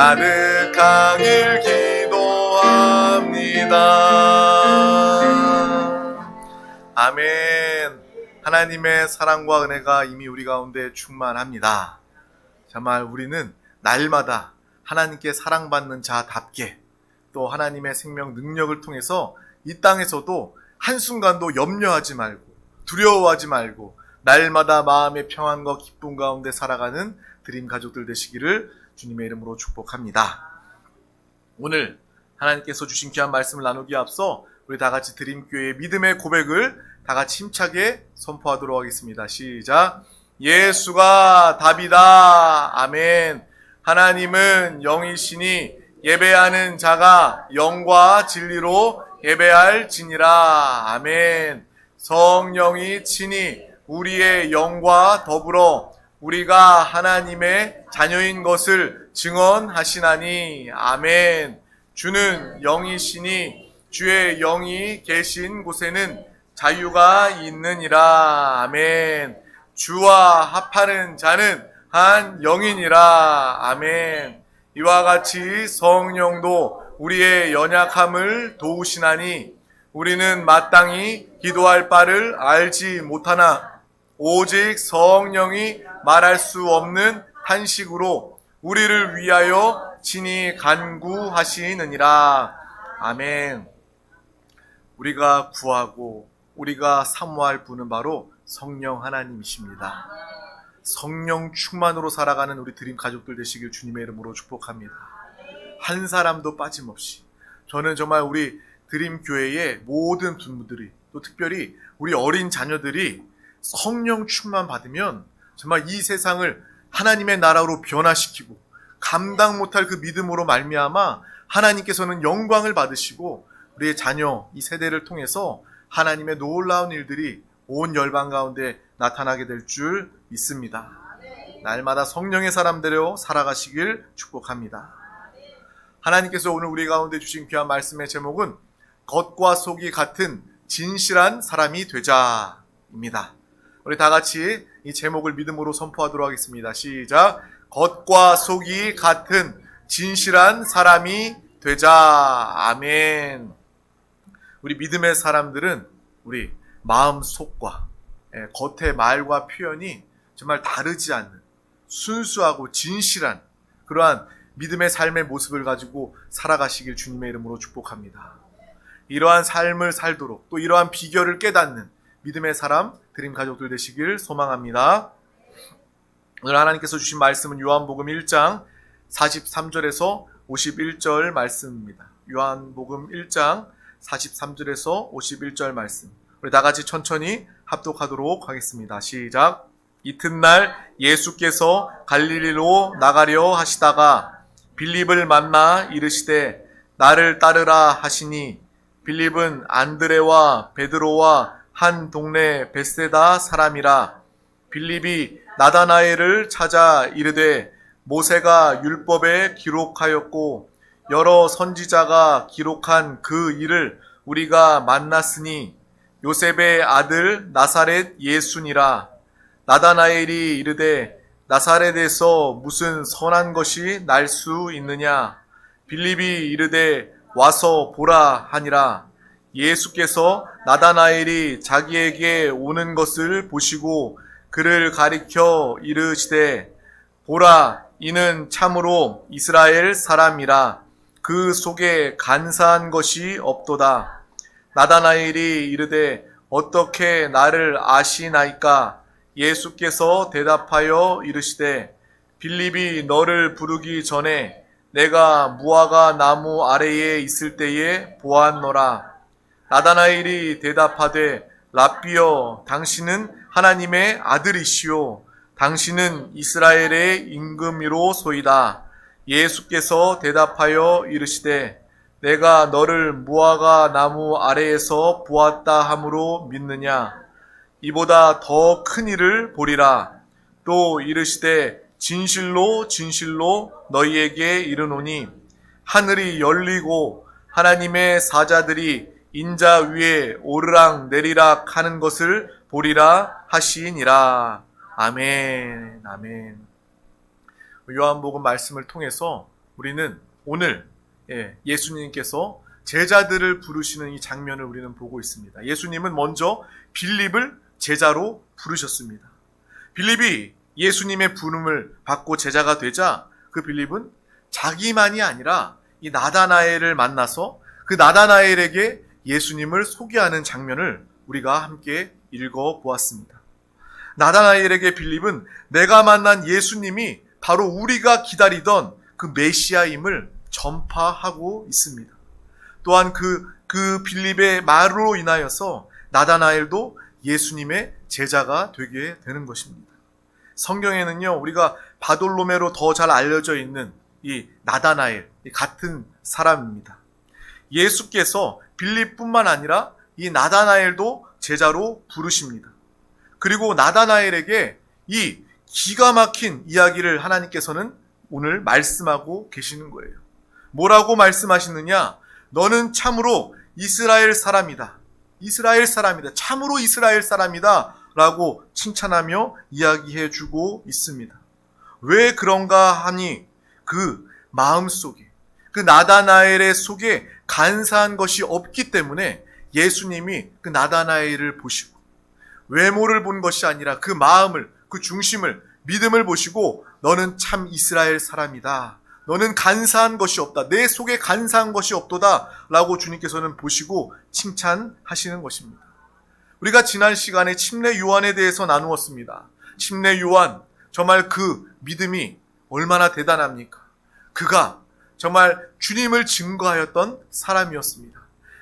가득하길 기도합니다. 아멘. 하나님의 사랑과 은혜가 이미 우리 가운데 충만합니다. 정말 우리는 날마다 하나님께 사랑받는 자답게 또 하나님의 생명 능력을 통해서 이 땅에서도 한순간도 염려하지 말고 두려워하지 말고 날마다 마음의 평안과 기쁨 가운데 살아가는 드림 가족들 되시기를 주님의 이름으로 축복합니다. 오늘 하나님께서 주신 귀한 말씀을 나누기에 앞서 우리 다 같이 드림교회의 믿음의 고백을 다 같이 힘차게 선포하도록 하겠습니다. 시작. 예수가 답이다. 아멘. 하나님은 영이시니 예배하는 자가 영과 진리로 예배할 지니라. 아멘. 성령이 친히 우리의 영과 더불어 우리가 하나님의 자녀인 것을 증언하시나니. 아멘. 주는 영이시니 주의 영이 계신 곳에는 자유가 있느니라. 아멘. 주와 합하는 자는 한 영이니라. 아멘. 이와 같이 성령도 우리의 연약함을 도우시나니 우리는 마땅히 기도할 바를 알지 못하나 오직 성령이 말할 수 없는 탄식으로 우리를 위하여 친히 간구하시느니라. 아멘. 우리가 구하고 우리가 사모할 분은 바로 성령 하나님이십니다. 성령 충만으로 살아가는 우리 드림 가족들 되시길 주님의 이름으로 축복합니다. 한 사람도 빠짐없이 저는 정말 우리 드림 교회의 모든 분들이 또 특별히 우리 어린 자녀들이 성령 충만 받으면 정말 이 세상을 하나님의 나라로 변화시키고 감당 못할 그 믿음으로 말미암아 하나님께서는 영광을 받으시고 우리의 자녀 이 세대를 통해서 하나님의 놀라운 일들이 온 열방 가운데 나타나게 될 줄 믿습니다. 날마다 성령의 사람대로 살아가시길 축복합니다. 하나님께서 오늘 우리 가운데 주신 귀한 말씀의 제목은 겉과 속이 같은 진실한 사람이 되자입니다. 우리 다 같이 이 제목을 믿음으로 선포하도록 하겠습니다. 시작. 겉과 속이 같은 진실한 사람이 되자. 아멘. 우리 믿음의 사람들은 우리 마음 속과 예, 겉의 말과 표현이 정말 다르지 않는 순수하고 진실한 그러한 믿음의 삶의 모습을 가지고 살아가시길 주님의 이름으로 축복합니다. 이러한 삶을 살도록 또 이러한 비결을 깨닫는 믿음의 사람 드림 가족들 되시길 소망합니다. 오늘 하나님께서 주신 말씀은 요한복음 1장 43절에서 51절 말씀입니다. 요한복음 1장 43절에서 51절 말씀. 우리 다 같이 천천히 합독하도록 하겠습니다. 시작. 이튿날 예수께서 갈릴리로 나가려 하시다가 빌립을 만나 이르시되 나를 따르라 하시니 빌립은 안드레와 베드로와 한 동네 베세다 사람이라 빌립이 나다나엘을 찾아 이르되 모세가 율법에 기록하였고 여러 선지자가 기록한 그 일을 우리가 만났으니 요셉의 아들 나사렛 예수니라. 나다나엘이 이르되 나사렛에서 무슨 선한 것이 날 수 있느냐? 빌립이 이르되 와서 보라 하니라. 예수께서 나다나엘이 자기에게 오는 것을 보시고 그를 가리켜 이르시되 보라 이는 참으로 이스라엘 사람이라. 그 속에 간사한 것이 없도다. 나다나엘이 이르되 어떻게 나를 아시나이까? 예수께서 대답하여 이르시되 빌립이 너를 부르기 전에 내가 무화과 나무 아래에 있을 때에 보았노라 나다나엘이 대답하되 라비여 당신은 하나님의 아들이시오. 당신은 이스라엘의 임금이로 소이다. 예수께서 대답하여 이르시되 내가 너를 무화과 나무 아래에서 보았다 함으로 믿느냐? 이보다 더 큰 일을 보리라. 또 이르시되 진실로 진실로 너희에게 이르노니 하늘이 열리고 하나님의 사자들이 인자 위에 오르락 내리락 하는 것을 보리라 하시니라. 아멘, 아멘. 요한복음 말씀을 통해서 우리는 오늘 예, 예수님께서 제자들을 부르시는 이 장면을 우리는 보고 있습니다. 예수님은 먼저 빌립을 제자로 부르셨습니다. 빌립이 예수님의 부름을 받고 제자가 되자 그 빌립은 자기만이 아니라 이 나다나엘을 만나서 그 나다나엘에게 예수님을 소개하는 장면을 우리가 함께 읽어 보았습니다. 나다나엘에게 빌립은 내가 만난 예수님이 바로 우리가 기다리던 그 메시아임을 전파하고 있습니다. 또한 그, 그 빌립의 말로 인하여서 나다나엘도 예수님의 제자가 되게 되는 것입니다. 성경에는요, 우리가 바돌로메로 더 잘 알려져 있는 이 나다나엘, 이 같은 사람입니다. 예수께서 빌립뿐만 아니라 이 나다나엘도 제자로 부르십니다. 그리고 나다나엘에게 이 기가 막힌 이야기를 하나님께서는 오늘 말씀하고 계시는 거예요. 뭐라고 말씀하시느냐? 너는 참으로 이스라엘 사람이다. 이스라엘 사람이다. 참으로 이스라엘 사람이다. 라고 칭찬하며 이야기해 주고 있습니다. 왜 그런가 하니 그 마음 속에, 그 나다나엘의 속에 간사한 것이 없기 때문에 예수님이 그 나다나엘을 보시고 외모를 본 것이 아니라 그 마음을, 그 중심을, 믿음을 보시고 너는 참 이스라엘 사람이다. 너는 간사한 것이 없다. 내 속에 간사한 것이 없도다. 라고 주님께서는 보시고 칭찬하시는 것입니다. 우리가 지난 시간에 침례 요한에 대해서 나누었습니다. 침례 요한, 정말 그 믿음이 얼마나 대단합니까? 그가 정말 주님을 증거하였던 사람이었습니다.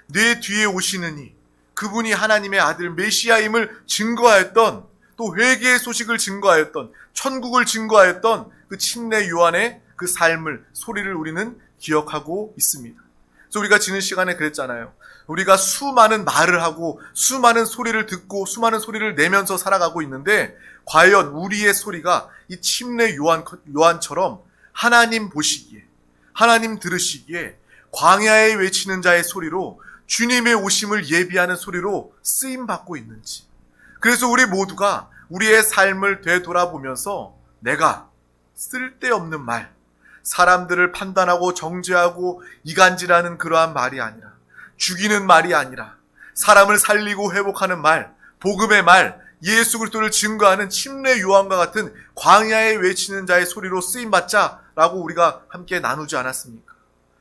내 뒤에 오시는 이, 그분이 하나님의 아들 메시아임을 증거하였던 또 회개의 소식을 증거하였던 천국을 증거하였던 그 침례 요한의 그 삶을 소리를 우리는 기억하고 있습니다. 그래서 우리가 지는 시간에 그랬잖아요. 우리가 수많은 말을 하고 수많은 소리를 듣고 수많은 소리를 내면서 살아가고 있는데 과연 우리의 소리가 이 침례 요한 요한처럼 하나님 보시기에 하나님 들으시기에 광야에 외치는 자의 소리로 주님의 오심을 예비하는 소리로 쓰임 받고 있는지. 그래서 우리 모두가 우리의 삶을 되돌아보면서 내가 쓸데없는 말, 사람들을 판단하고 정죄하고 이간질하는 그러한 말이 아니라 죽이는 말이 아니라 사람을 살리고 회복하는 말, 복음의 말, 예수 그리스도를 증거하는 침례 요한과 같은 광야에 외치는 자의 소리로 쓰임 받자 라고 우리가 함께 나누지 않았습니까?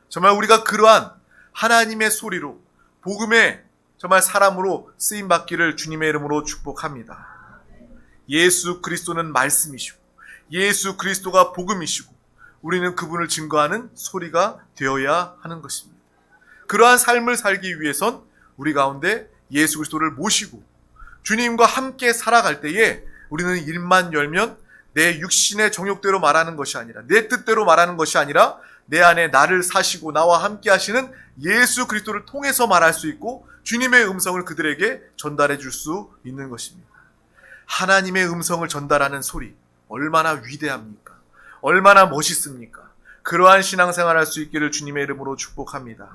정말 우리가 그러한 하나님의 소리로 복음의 정말 사람으로 쓰임 받기를 주님의 이름으로 축복합니다. 예수 그리스도는 말씀이시고 예수 그리스도가 복음이시고 우리는 그분을 증거하는 소리가 되어야 하는 것입니다. 그러한 삶을 살기 위해선 우리 가운데 예수 그리스도를 모시고 주님과 함께 살아갈 때에 우리는 일만 열면 내 육신의 정욕대로 말하는 것이 아니라 내 뜻대로 말하는 것이 아니라 내 안에 나를 사시고 나와 함께 하시는 예수 그리스도를 통해서 말할 수 있고 주님의 음성을 그들에게 전달해 줄 수 있는 것입니다. 하나님의 음성을 전달하는 소리 얼마나 위대합니까? 얼마나 멋있습니까? 그러한 신앙생활 할 수 있기를 주님의 이름으로 축복합니다.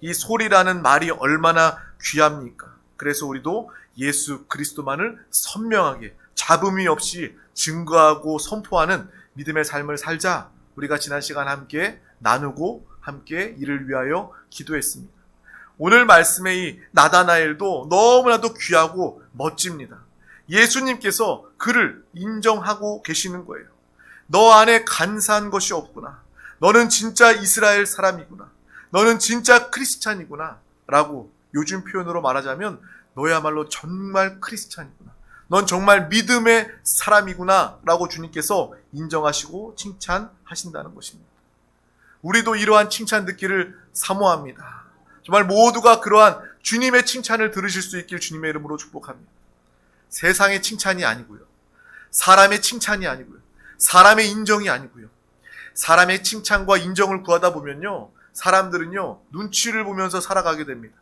이 소리라는 말이 얼마나 귀합니까? 그래서 우리도 예수 그리스도만을 선명하게 잡음이 없이 증거하고 선포하는 믿음의 삶을 살자 우리가 지난 시간 함께 나누고 함께 이를 위하여 기도했습니다. 오늘 말씀의 이 나다나엘도 너무나도 귀하고 멋집니다. 예수님께서 그를 인정하고 계시는 거예요. 너 안에 간사한 것이 없구나. 너는 진짜 이스라엘 사람이구나. 너는 진짜 크리스찬이구나. 라고 요즘 표현으로 말하자면 너야말로 정말 크리스찬이구나. 넌 정말 믿음의 사람이구나. 라고 주님께서 인정하시고 칭찬하신다는 것입니다. 우리도 이러한 칭찬 듣기를 사모합니다. 정말 모두가 그러한 주님의 칭찬을 들으실 수 있길 주님의 이름으로 축복합니다. 세상의 칭찬이 아니고요. 사람의 칭찬이 아니고요. 사람의 인정이 아니고요. 사람의 칭찬과 인정을 구하다 보면요. 사람들은요. 눈치를 보면서 살아가게 됩니다.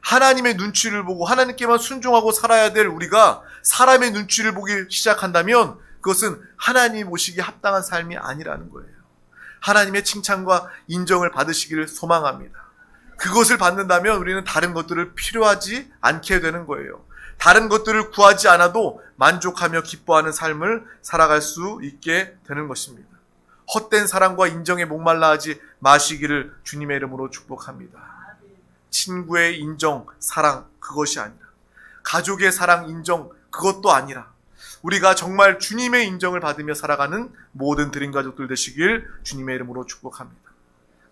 하나님의 눈치를 보고 하나님께만 순종하고 살아야 될 우리가 사람의 눈치를 보기 시작한다면 그것은 하나님 오시기에 합당한 삶이 아니라는 거예요. 하나님의 칭찬과 인정을 받으시기를 소망합니다. 그것을 받는다면 우리는 다른 것들을 필요하지 않게 되는 거예요. 다른 것들을 구하지 않아도 만족하며 기뻐하는 삶을 살아갈 수 있게 되는 것입니다. 헛된 사랑과 인정에 목말라 하지 마시기를 주님의 이름으로 축복합니다. 친구의 인정, 사랑, 그것이 아니라, 가족의 사랑, 인정, 그것도 아니라, 우리가 정말 주님의 인정을 받으며 살아가는 모든 드림 가족들 되시길 주님의 이름으로 축복합니다.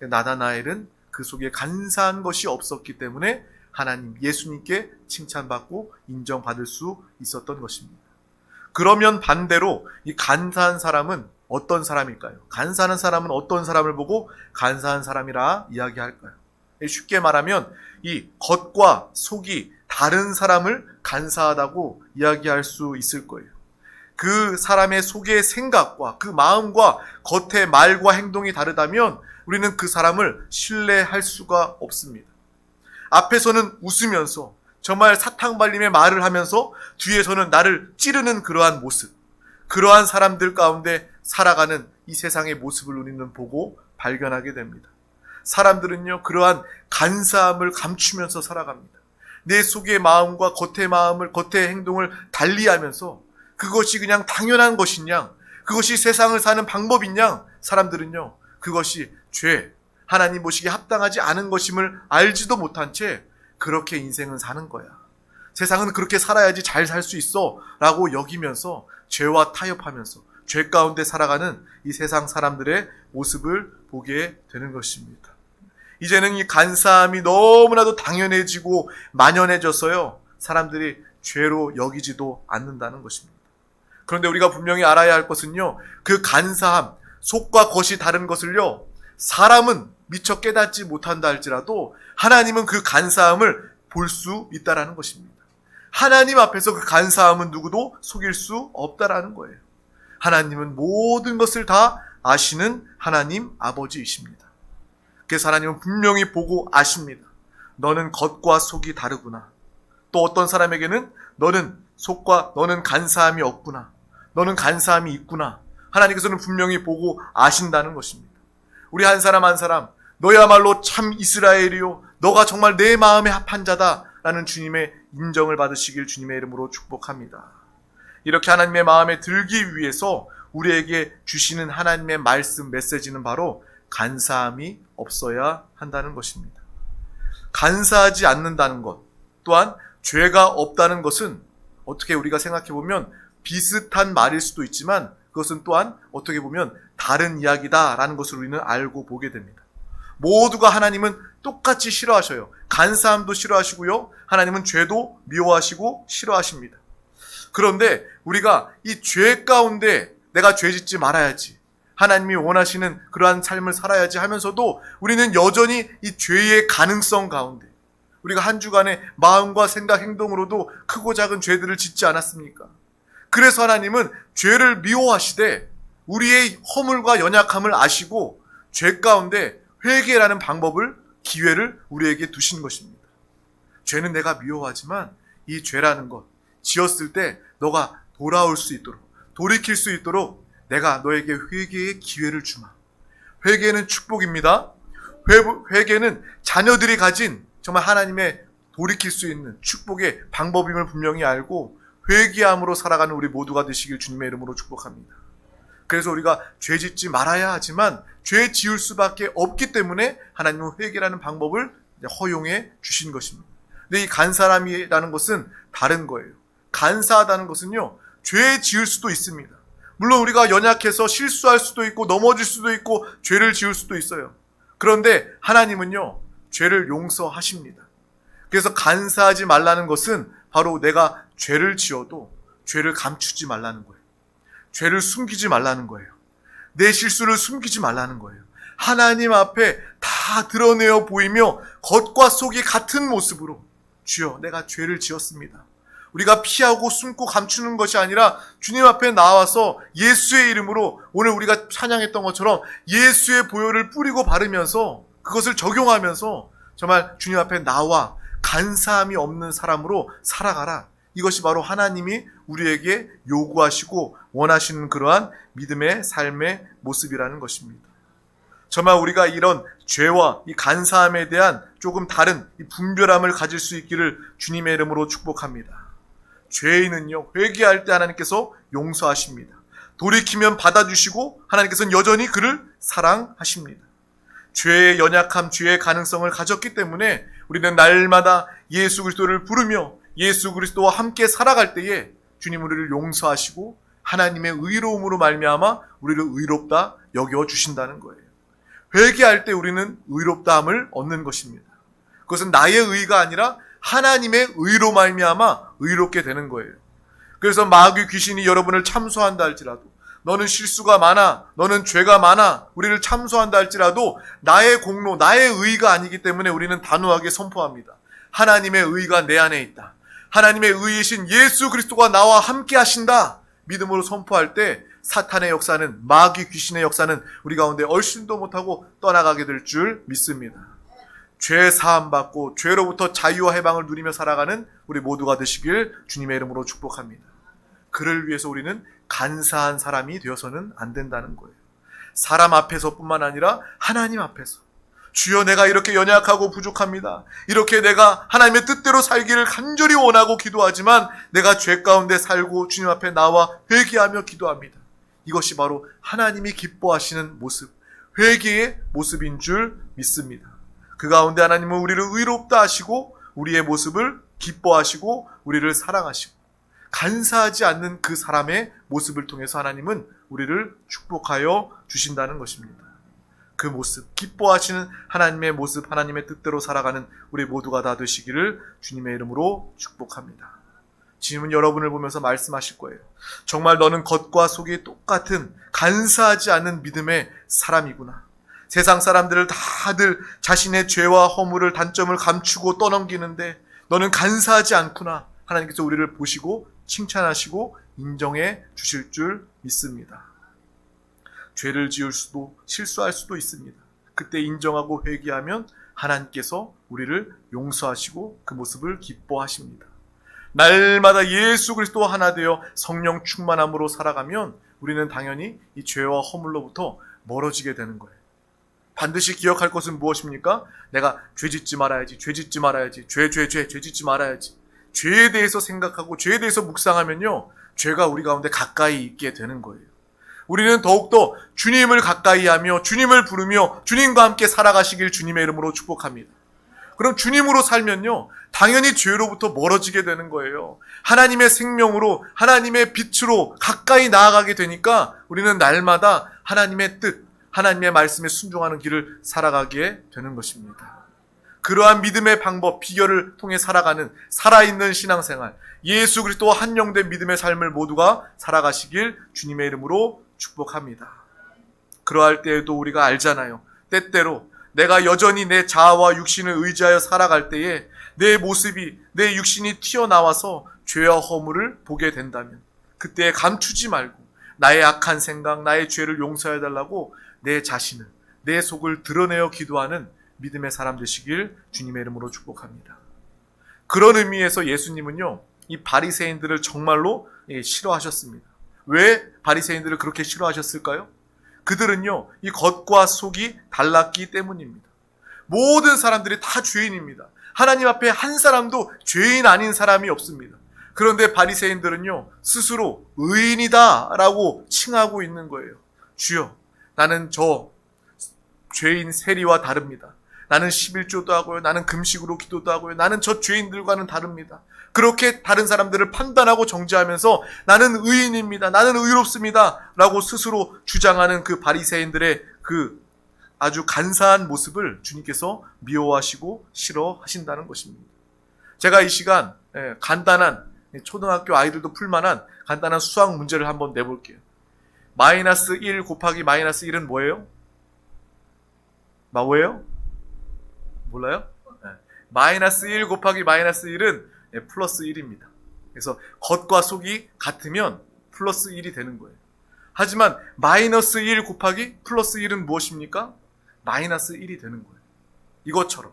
나다나엘은 그 속에 간사한 것이 없었기 때문에 하나님 예수님께 칭찬받고 인정받을 수 있었던 것입니다. 그러면 반대로 이 간사한 사람은 어떤 사람일까요? 간사한 사람은 어떤 사람을 보고 간사한 사람이라 이야기할까요? 쉽게 말하면 이 겉과 속이 다른 사람을 간사하다고 이야기할 수 있을 거예요. 그 사람의 속의 생각과 그 마음과 겉의 말과 행동이 다르다면 우리는 그 사람을 신뢰할 수가 없습니다. 앞에서는 웃으면서 정말 사탕발림의 말을 하면서 뒤에서는 나를 찌르는 그러한 모습, 그러한 사람들 가운데 살아가는 이 세상의 모습을 우리는 보고 발견하게 됩니다. 사람들은요, 그러한 간사함을 감추면서 살아갑니다. 내 속의 마음과 겉의 마음을, 겉의 행동을 달리하면서 그것이 그냥 당연한 것이냐, 그것이 세상을 사는 방법이냐, 사람들은요, 그것이 죄, 하나님 보시기에 합당하지 않은 것임을 알지도 못한 채 그렇게 인생은 사는 거야. 세상은 그렇게 살아야지 잘 살 수 있어 라고 여기면서 죄와 타협하면서 죄 가운데 살아가는 이 세상 사람들의 모습을 보게 되는 것입니다. 이제는 이 간사함이 너무나도 당연해지고 만연해져서요. 사람들이 죄로 여기지도 않는다는 것입니다. 그런데 우리가 분명히 알아야 할 것은요. 그 간사함, 속과 겉이 다른 것을요. 사람은 미처 깨닫지 못한다 할지라도 하나님은 그 간사함을 볼 수 있다라는 것입니다. 하나님 앞에서 그 간사함은 누구도 속일 수 없다라는 거예요. 하나님은 모든 것을 다 아시는 하나님 아버지이십니다. 그래서 하나님은 분명히 보고 아십니다. 너는 겉과 속이 다르구나. 또 어떤 사람에게는 너는 속과 너는 간사함이 없구나. 너는 간사함이 있구나. 하나님께서는 분명히 보고 아신다는 것입니다. 우리 한 사람 한 사람 너야말로 참 이스라엘이요 너가 정말 내 마음에 합한 자다 라는 주님의 인정을 받으시길 주님의 이름으로 축복합니다. 이렇게 하나님의 마음에 들기 위해서 우리에게 주시는 하나님의 말씀 메시지는 바로 간사함이 없어야 한다는 것입니다. 간사하지 않는다는 것 또한 죄가 없다는 것은 어떻게 우리가 생각해 보면 비슷한 말일 수도 있지만 그것은 또한 어떻게 보면 다른 이야기다라는 것을 우리는 알고 보게 됩니다. 모두가 하나님은 똑같이 싫어하셔요. 간사함도 싫어하시고요. 하나님은 죄도 미워하시고 싫어하십니다. 그런데 우리가 이 죄 가운데 내가 죄 짓지 말아야지. 하나님이 원하시는 그러한 삶을 살아야지 하면서도 우리는 여전히 이 죄의 가능성 가운데 우리가 한 주간의 마음과 생각, 행동으로도 크고 작은 죄들을 짓지 않았습니까? 그래서 하나님은 죄를 미워하시되 우리의 허물과 연약함을 아시고 죄 가운데 회개라는 방법을 기회를 우리에게 두신 것입니다. 죄는 내가 미워하지만 이 죄라는 것 지었을 때 너가 돌아올 수 있도록 돌이킬 수 있도록 내가 너에게 회개의 기회를 주마. 회개는 축복입니다. 회, 개는 자녀들이 가진 정말 하나님의 돌이킬 수 있는 축복의 방법임을 분명히 알고 회개함으로 살아가는 우리 모두가 되시길 주님의 이름으로 축복합니다. 그래서 우리가 죄 짓지 말아야 하지만 죄 지을 수밖에 없기 때문에 하나님은 회개라는 방법을 허용해 주신 것입니다. 근데 이 간사람이라는 것은 다른 거예요. 간사하다는 것은요, 죄 지을 수도 있습니다. 물론 우리가 연약해서 실수할 수도 있고 넘어질 수도 있고 죄를 지을 수도 있어요. 그런데 하나님은요, 죄를 용서하십니다. 그래서 간사하지 말라는 것은 바로 내가 죄를 지어도 죄를 감추지 말라는 거예요. 죄를 숨기지 말라는 거예요. 내 실수를 숨기지 말라는 거예요. 하나님 앞에 다 드러내어 보이며 겉과 속이 같은 모습으로 주여 내가 죄를 지었습니다. 우리가 피하고 숨고 감추는 것이 아니라 주님 앞에 나와서 예수의 이름으로 오늘 우리가 찬양했던 것처럼 예수의 보혈을 뿌리고 바르면서 그것을 적용하면서 정말 주님 앞에 나와 간사함이 없는 사람으로 살아가라. 이것이 바로 하나님이 우리에게 요구하시고 원하시는 그러한 믿음의 삶의 모습이라는 것입니다. 정말 우리가 이런 죄와 이 간사함에 대한 조금 다른 분별함을 가질 수 있기를 주님의 이름으로 축복합니다. 죄인은요, 회개할 때 하나님께서 용서하십니다. 돌이키면 받아주시고 하나님께서는 여전히 그를 사랑하십니다. 죄의 연약함, 죄의 가능성을 가졌기 때문에 우리는 날마다 예수 그리스도를 부르며 예수 그리스도와 함께 살아갈 때에 주님 우리를 용서하시고 하나님의 의로움으로 말미암아 우리를 의롭다 여겨 주신다는 거예요. 회개할 때 우리는 의롭다함을 얻는 것입니다. 그것은 나의 의가 아니라 하나님의 의로 말미암아 의롭게 되는 거예요. 그래서 마귀 귀신이 여러분을 참소한다 할지라도 너는 실수가 많아, 너는 죄가 많아, 우리를 참소한다 할지라도 나의 공로, 나의 의가 아니기 때문에 우리는 단호하게 선포합니다. 하나님의 의가 내 안에 있다. 하나님의 의이신 예수 그리스도가 나와 함께 하신다. 믿음으로 선포할 때 사탄의 역사는 마귀 귀신의 역사는 우리 가운데 얼씬도 못하고 떠나가게 될 줄 믿습니다. 죄 사함 받고 죄로부터 자유와 해방을 누리며 살아가는 우리 모두가 되시길 주님의 이름으로 축복합니다. 그를 위해서 우리는 간사한 사람이 되어서는 안 된다는 거예요. 사람 앞에서뿐만 아니라 하나님 앞에서 주여 내가 이렇게 연약하고 부족합니다. 이렇게 내가 하나님의 뜻대로 살기를 간절히 원하고 기도하지만 내가 죄 가운데 살고 주님 앞에 나와 회개하며 기도합니다. 이것이 바로 하나님이 기뻐하시는 모습, 회개의 모습인 줄 믿습니다. 그 가운데 하나님은 우리를 의롭다 하시고 우리의 모습을 기뻐하시고 우리를 사랑하시고 간사하지 않는 그 사람의 모습을 통해서 하나님은 우리를 축복하여 주신다는 것입니다. 그 모습, 기뻐하시는 하나님의 모습, 하나님의 뜻대로 살아가는 우리 모두가 다 되시기를 주님의 이름으로 축복합니다. 지금은 여러분을 보면서 말씀하실 거예요. 정말 너는 겉과 속이 똑같은 간사하지 않는 믿음의 사람이구나. 세상 사람들을 다들 자신의 죄와 허물을 단점을 감추고 떠넘기는데 너는 간사하지 않구나. 하나님께서 우리를 보시고 칭찬하시고 인정해 주실 줄 믿습니다. 죄를 지을 수도 실수할 수도 있습니다. 그때 인정하고 회개하면 하나님께서 우리를 용서하시고 그 모습을 기뻐하십니다. 날마다 예수 그리스도 하나 되어 성령 충만함으로 살아가면 우리는 당연히 이 죄와 허물로부터 멀어지게 되는 거예요. 반드시 기억할 것은 무엇입니까? 내가 죄 짓지 말아야지, 죄 짓지 말아야지, 죄, 죄, 죄, 죄 짓지 말아야지. 죄에 대해서 생각하고 죄에 대해서 묵상하면요, 죄가 우리 가운데 가까이 있게 되는 거예요. 우리는 더욱더 주님을 가까이 하며 주님을 부르며 주님과 함께 살아가시길 주님의 이름으로 축복합니다. 그럼 주님으로 살면요, 당연히 죄로부터 멀어지게 되는 거예요. 하나님의 생명으로, 하나님의 빛으로 가까이 나아가게 되니까 우리는 날마다 하나님의 뜻, 하나님의 말씀에 순종하는 길을 살아가게 되는 것입니다. 그러한 믿음의 방법, 비결을 통해 살아가는 살아있는 신앙생활, 예수 그리스도와 한영된 믿음의 삶을 모두가 살아가시길 주님의 이름으로 축복합니다. 그러할 때에도 우리가 알잖아요. 때때로 내가 여전히 내 자아와 육신을 의지하여 살아갈 때에 내 모습이, 내 육신이 튀어나와서 죄와 허물을 보게 된다면 그때 감추지 말고 나의 악한 생각, 나의 죄를 용서해 달라고 내 자신을, 내 속을 드러내어 기도하는 믿음의 사람 되시길 주님의 이름으로 축복합니다. 그런 의미에서 예수님은요, 이 바리새인들을 정말로 예, 싫어하셨습니다. 왜 바리새인들을 그렇게 싫어하셨을까요? 그들은요, 이 겉과 속이 달랐기 때문입니다. 모든 사람들이 다 죄인입니다. 하나님 앞에 한 사람도 죄인 아닌 사람이 없습니다. 그런데 바리새인들은요, 스스로 의인이다라고 칭하고 있는 거예요. 주여, 나는 저 죄인 세리와 다릅니다. 나는 11조도 하고요. 나는 금식으로 기도도 하고요. 나는 저 죄인들과는 다릅니다. 그렇게 다른 사람들을 판단하고 정죄하면서 나는 의인입니다. 나는 의롭습니다. 라고 스스로 주장하는 그 바리새인들의 그 아주 간사한 모습을 주님께서 미워하시고 싫어하신다는 것입니다. 제가 이 시간 예, 간단한 초등학교 아이들도 풀만한 간단한 수학 문제를 한번 내볼게요. 마이너스 1 곱하기 마이너스 1은 뭐예요? 뭐예요? 몰라요? 네. 마이너스 1 곱하기 마이너스 1은 플러스 1입니다. 그래서 겉과 속이 같으면 플러스 1이 되는 거예요. 하지만 마이너스 1 곱하기 플러스 1은 무엇입니까? 마이너스 1이 되는 거예요. 이것처럼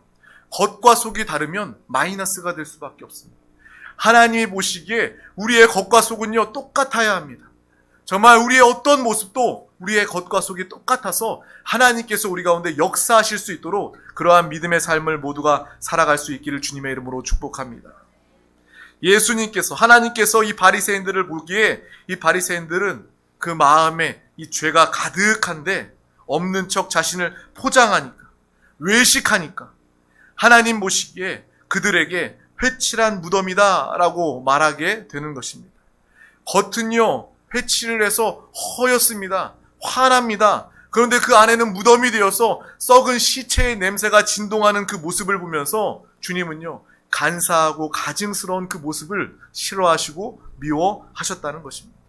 겉과 속이 다르면 마이너스가 될 수밖에 없습니다. 하나님이 보시기에 우리의 겉과 속은요 똑같아야 합니다. 정말 우리의 어떤 모습도 우리의 겉과 속이 똑같아서 하나님께서 우리 가운데 역사하실 수 있도록 그러한 믿음의 삶을 모두가 살아갈 수 있기를 주님의 이름으로 축복합니다. 예수님께서 하나님께서 이 바리새인들을 보기에 이 바리새인들은 그 마음에 이 죄가 가득한데 없는 척 자신을 포장하니까 외식하니까 하나님 보시기에 그들에게 회칠한 무덤이다라고 말하게 되는 것입니다. 겉은요 회칠을 해서 허였습니다. 화납니다. 그런데 그 안에는 무덤이 되어서 썩은 시체의 냄새가 진동하는 그 모습을 보면서 주님은요 간사하고 가증스러운 그 모습을 싫어하시고 미워하셨다는 것입니다.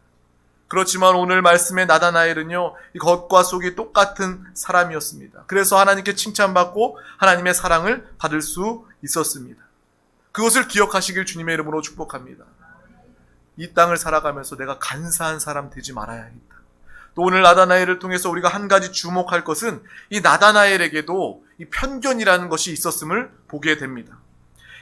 그렇지만 오늘 말씀의 나다나엘은요, 이 겉과 속이 똑같은 사람이었습니다. 그래서 하나님께 칭찬받고 하나님의 사랑을 받을 수 있었습니다. 그것을 기억하시길 주님의 이름으로 축복합니다. 이 땅을 살아가면서 내가 간사한 사람 되지 말아야겠다. 또 오늘 나다나엘을 통해서 우리가 한 가지 주목할 것은 이 나다나엘에게도 이 편견이라는 것이 있었음을 보게 됩니다.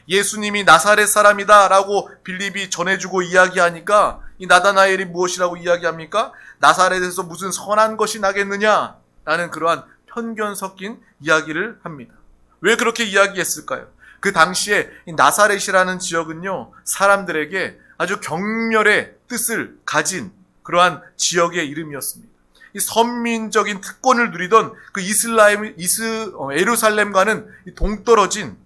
예수님이 나사렛 사람이다 라고 빌립이 전해주고 이야기하니까 이 나다나엘이 무엇이라고 이야기합니까? 나사렛에서 무슨 선한 것이 나겠느냐? 라는 그러한 편견 섞인 이야기를 합니다. 왜 그렇게 이야기했을까요? 그 당시에 이 나사렛이라는 지역은요, 사람들에게 아주 경멸의 뜻을 가진 그러한 지역의 이름이었습니다. 이 선민적인 특권을 누리던 그 이슬라임, 이스, 어, 에루살렘과는 이 동떨어진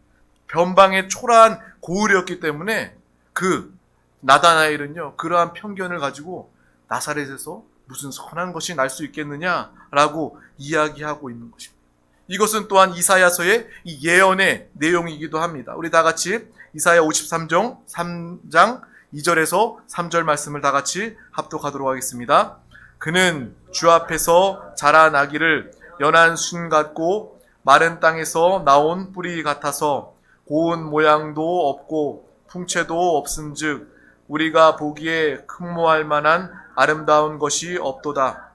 변방의 초라한 고을이었기 때문에 그 나다나엘은요 그러한 편견을 가지고 나사렛에서 무슨 선한 것이 날 수 있겠느냐라고 이야기하고 있는 것입니다. 이것은 또한 이사야서의 이 예언의 내용이기도 합니다. 우리 다 같이 이사야 53장 3장 2절에서 3절 말씀을 다 같이 합독하도록 하겠습니다. 그는 주 앞에서 자라나기를 연한 순 같고 마른 땅에서 나온 뿌리 같아서 고운 모양도 없고 풍채도 없음즉 우리가 보기에 흠모할 만한 아름다운 것이 없도다.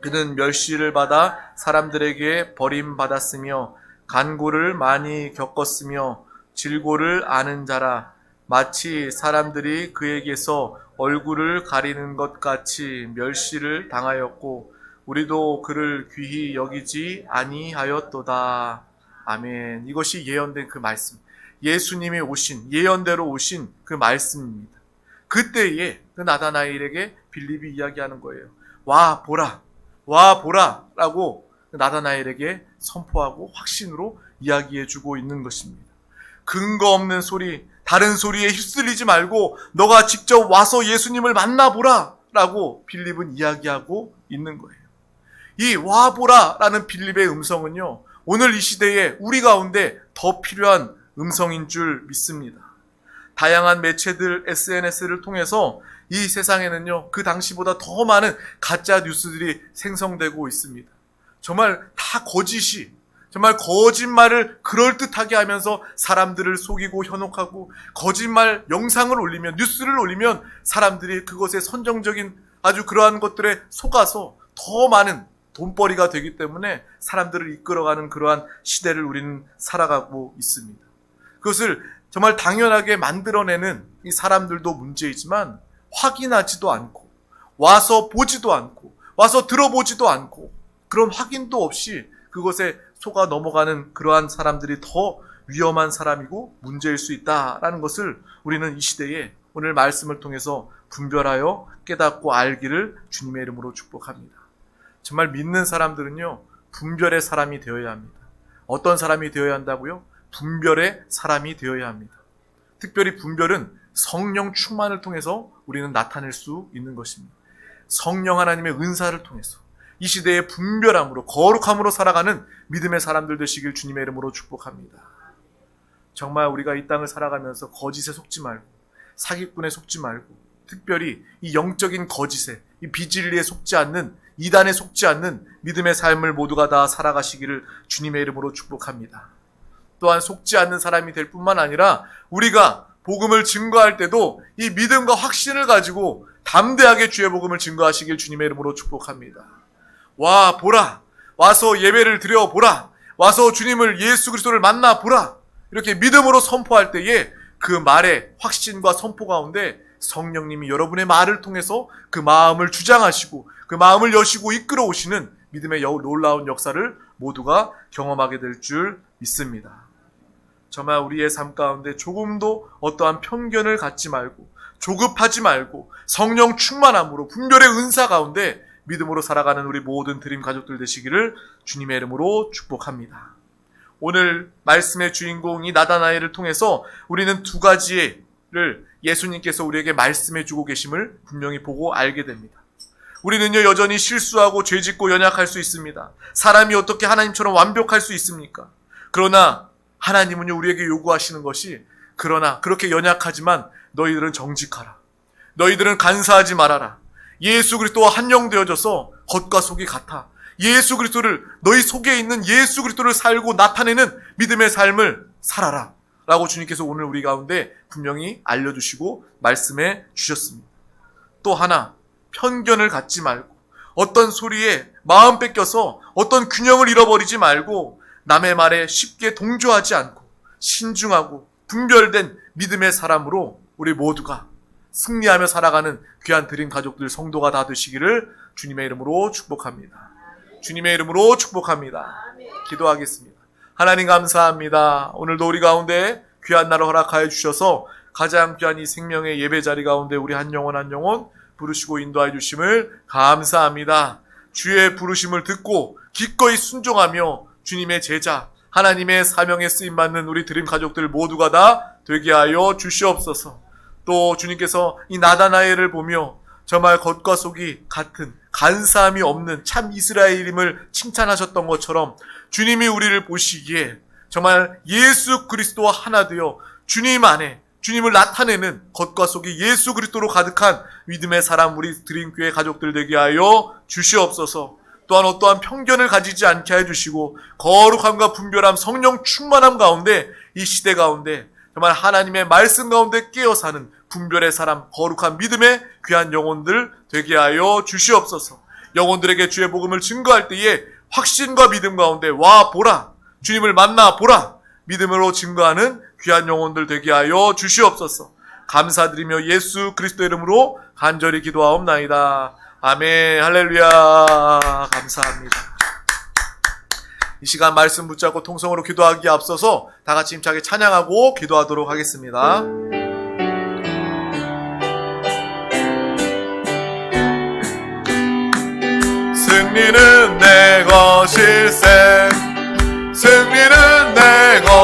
그는 멸시를 받아 사람들에게 버림받았으며 간고를 많이 겪었으며 질고를 아는 자라 마치 사람들이 그에게서 얼굴을 가리는 것 같이 멸시를 당하였고 우리도 그를 귀히 여기지 아니하였도다. 아멘. 이것이 예언된 그 말씀. 예수님이 오신 예언대로 오신 그 말씀입니다. 그때에 그 나다나엘에게 빌립이 이야기하는 거예요. 와 보라, 와 보라라고 나다나엘에게 선포하고 확신으로 이야기해 주고 있는 것입니다. 근거 없는 소리, 다른 소리에 휩쓸리지 말고 너가 직접 와서 예수님을 만나보라 라고 빌립은 이야기하고 있는 거예요. 이 와보라 라는 빌립의 음성은요. 오늘 이 시대에 우리 가운데 더 필요한 음성인 줄 믿습니다. 다양한 매체들, SNS를 통해서 이 세상에는요, 그 당시보다 더 많은 가짜 뉴스들이 생성되고 있습니다. 정말 다 거짓이, 정말 거짓말을 그럴듯하게 하면서 사람들을 속이고 현혹하고 거짓말 영상을 올리면, 뉴스를 올리면 사람들이 그것에 선정적인 아주 그러한 것들에 속아서 더 많은 돈벌이가 되기 때문에 사람들을 이끌어가는 그러한 시대를 우리는 살아가고 있습니다. 그것을 정말 당연하게 만들어내는 이 사람들도 문제이지만 확인하지도 않고 와서 보지도 않고 와서 들어보지도 않고 그런 확인도 없이 그것에 속아 넘어가는 그러한 사람들이 더 위험한 사람이고 문제일 수 있다라는 것을 우리는 이 시대에 오늘 말씀을 통해서 분별하여 깨닫고 알기를 주님의 이름으로 축복합니다. 정말 믿는 사람들은요, 분별의 사람이 되어야 합니다. 어떤 사람이 되어야 한다고요? 분별의 사람이 되어야 합니다. 특별히 분별은 성령 충만을 통해서 우리는 나타낼 수 있는 것입니다. 성령 하나님의 은사를 통해서 이 시대의 분별함으로 거룩함으로 살아가는 믿음의 사람들 되시길 주님의 이름으로 축복합니다. 정말 우리가 이 땅을 살아가면서 거짓에 속지 말고 사기꾼에 속지 말고 특별히 이 영적인 거짓에 이 비진리에 속지 않는 이단에 속지 않는 믿음의 삶을 모두가 다 살아가시기를 주님의 이름으로 축복합니다. 또한 속지 않는 사람이 될 뿐만 아니라 우리가 복음을 증거할 때도 이 믿음과 확신을 가지고 담대하게 주의 복음을 증거하시길 주님의 이름으로 축복합니다. 와 보라. 와서 예배를 드려 보라. 와서 주님을 예수 그리스도를 만나 보라. 이렇게 믿음으로 선포할 때에 그 말의 확신과 선포 가운데 성령님이 여러분의 말을 통해서 그 마음을 주장하시고 그 마음을 여시고 이끌어 오시는 믿음의 놀라운 역사를 모두가 경험하게 될 줄 믿습니다. 정말 우리의 삶 가운데 조금도 어떠한 편견을 갖지 말고 조급하지 말고 성령 충만함으로 분별의 은사 가운데 믿음으로 살아가는 우리 모든 드림 가족들 되시기를 주님의 이름으로 축복합니다. 오늘 말씀의 주인공이 나다나엘을 통해서 우리는 두 가지를 예수님께서 우리에게 말씀해 주고 계심을 분명히 보고 알게 됩니다. 우리는요, 여전히 실수하고 죄짓고 연약할 수 있습니다. 사람이 어떻게 하나님처럼 완벽할 수 있습니까? 그러나 하나님은요, 우리에게 요구하시는 것이 그러나 그렇게 연약하지만 너희들은 정직하라. 너희들은 간사하지 말아라. 예수 그리스도와 한영되어져서 겉과 속이 같아. 예수 그리스도를 너희 속에 있는 예수 그리스도를 살고 나타내는 믿음의 삶을 살아라. 라고 주님께서 오늘 우리 가운데 분명히 알려주시고 말씀해 주셨습니다. 또 하나 편견을 갖지 말고 어떤 소리에 마음 뺏겨서 어떤 균형을 잃어버리지 말고 남의 말에 쉽게 동조하지 않고 신중하고 분별된 믿음의 사람으로 우리 모두가 승리하며 살아가는 귀한 드림 가족들 성도가 다 되시기를 주님의 이름으로 축복합니다. 주님의 이름으로 축복합니다. 기도하겠습니다. 하나님 감사합니다. 오늘도 우리 가운데 귀한 날을 허락하여 주셔서 가장 귀한 이 생명의 예배 자리 가운데 우리 한 영혼 한 영혼 부르시고 인도하여 주심을 감사합니다. 주의 부르심을 듣고 기꺼이 순종하며 주님의 제자, 하나님의 사명에 쓰임 받는 우리 드림 가족들 모두가 다 되게 하여 주시옵소서. 또 주님께서 이 나다나엘을 보며 정말 겉과 속이 같은 간사함이 없는 참 이스라엘임을 칭찬하셨던 것처럼 주님이 우리를 보시기에 정말 예수 그리스도와 하나 되어 주님 안에 주님을 나타내는 겉과 속이 예수 그리스도로 가득한 믿음의 사람 우리 드림교회 가족들 되게 하여 주시옵소서. 또한 어떠한 편견을 가지지 않게 해 주시고 거룩함과 분별함 성령 충만함 가운데 이 시대 가운데 정말 하나님의 말씀 가운데 깨어 사는 분별의 사람 거룩한 믿음의 귀한 영혼들 되게 하여 주시옵소서. 영혼들에게 주의 복음을 증거할 때에 확신과 믿음 가운데 와 보라 주님을 만나 보라 믿음으로 증거하는 귀한 영혼들 되게 하여 주시옵소서. 감사드리며 예수 그리스도 이름으로 간절히 기도하옵나이다. 아멘 할렐루야 감사합니다. 이 시간 말씀 붙잡고 통성으로 기도하기에 앞서서 다 같이 힘차게 찬양하고 기도하도록 하겠습니다. 승리는 내 것일세 승리는 내 것.